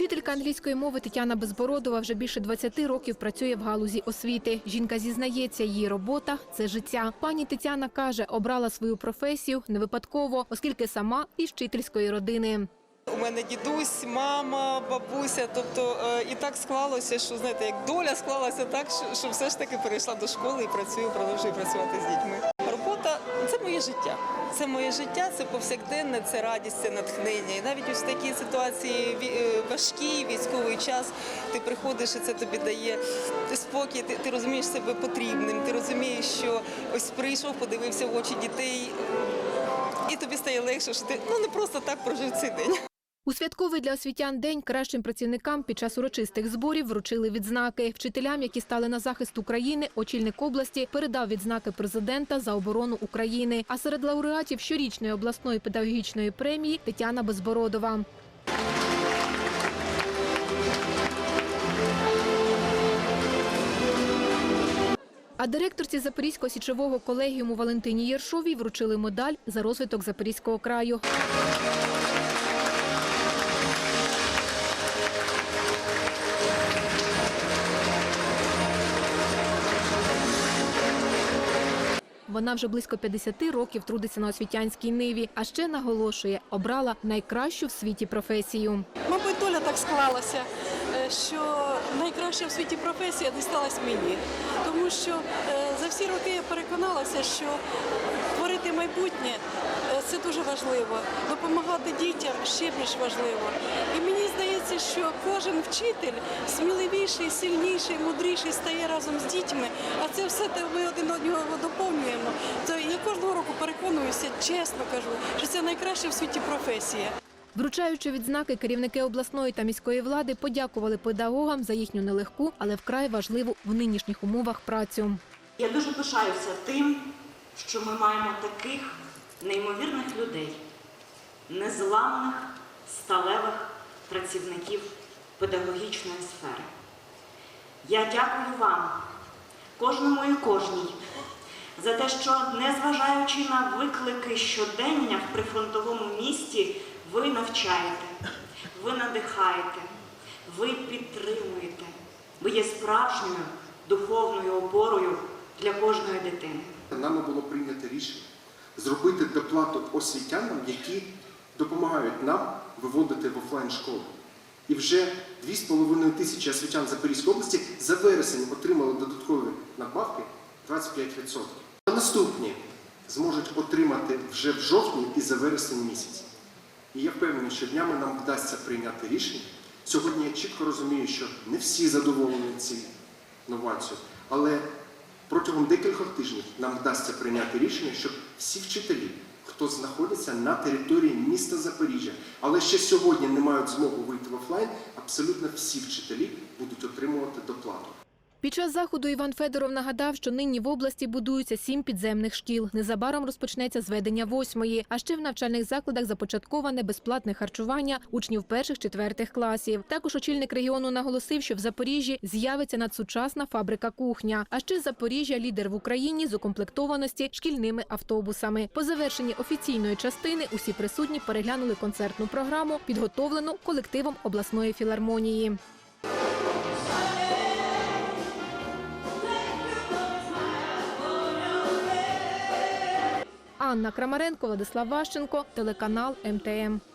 Вчителька англійської мови Тетяна Безбородова вже більше 20 років працює в галузі освіти. Жінка зізнається, її робота це життя. Пані Тетяна каже, обрала свою професію не випадково, оскільки сама із вчительської родини. У мене дідусь, мама, бабуся. Тобто е, і так склалося, що знаєте, як доля склалася так, що, що все ж таки перейшла до школи і працюю, продовжую працювати з дітьми. Це моє життя. Це моє життя, це повсякденне, це радість, це натхнення. І навіть ось такій ситуації е, важкий військовий час. Ти приходиш, і це тобі дає спокій. Ти, ти розумієш себе потрібним. Ти розумієш, що ось прийшов, подивився в очі дітей, і тобі стає легше, що ти ну не просто так прожив цей день. У святковий для освітян день кращим працівникам під час урочистих зборів вручили відзнаки. Вчителям, які стали на захист України, очільник області передав відзнаки президента за оборону України. А серед лауреатів щорічної обласної педагогічної премії Тетяна Безбородова. А директорці Запорізького січового колегіуму Валентині Єршовій вручили медаль за розвиток Запорізького краю. Вона вже близько 50 років трудиться на освітянській ниві, а ще наголошує, обрала найкращу в світі професію. Мабуть, доля так склалася, е, що найкраща в світі професія дісталась мені. Тому що е, за всі роки я переконалася, що творити майбутнє е, це дуже важливо. Допомагати дітям ще більш важливо. І мені здається, що кожен вчитель сміливіший, сильніший, мудріший стає разом з дітьми, а це все те ми один одного доповнюємо. Переконуюся, чесно кажу, що це найкраща в світі професія. Вручаючи відзнаки, керівники обласної та міської влади подякували педагогам за їхню нелегку, але вкрай важливу в нинішніх умовах працю. Я дуже пишаюся тим, що ми маємо таких неймовірних людей, незламних, сталевих працівників педагогічної сфери. Я дякую вам, кожному і кожній, за те, що, незважаючи на виклики щодення в прифронтовому місті, ви навчаєте, ви надихаєте, ви підтримуєте, ви є справжньою духовною опорою для кожної дитини. Нами було прийнято рішення зробити доплату освітянам, які допомагають нам виводити в офлайн школу. І вже 2,5 тисячі освітян Запорізької області за вересень отримали додаткові надбавки 25%. А наступні зможуть отримати вже в жовтні і за вересень місяць. І я впевнений, що днями нам вдасться прийняти рішення. Сьогодні я чітко розумію, що не всі задоволені цією новацією, але протягом декількох тижнів нам вдасться прийняти рішення, щоб всі вчителі, хто знаходиться на території міста Запоріжжя, але ще сьогодні не мають змогу вийти в офлайн, абсолютно всі вчителі будуть отримувати доплату. Під час заходу Іван Федоров нагадав, що нині в області будуються сім підземних шкіл. Незабаром розпочнеться зведення восьмої. А ще в навчальних закладах започатковане безплатне харчування учнів перших-четвертих класів. Також очільник регіону наголосив, що в Запоріжжі з'явиться надсучасна фабрика кухня. А ще Запоріжжя лідер в Україні з укомплектованості шкільними автобусами. По завершенні офіційної частини усі присутні переглянули концертну програму, підготовлену колективом обласної філармонії. Анна Крамаренко, Владислав Ващенко, телеканал МТМ.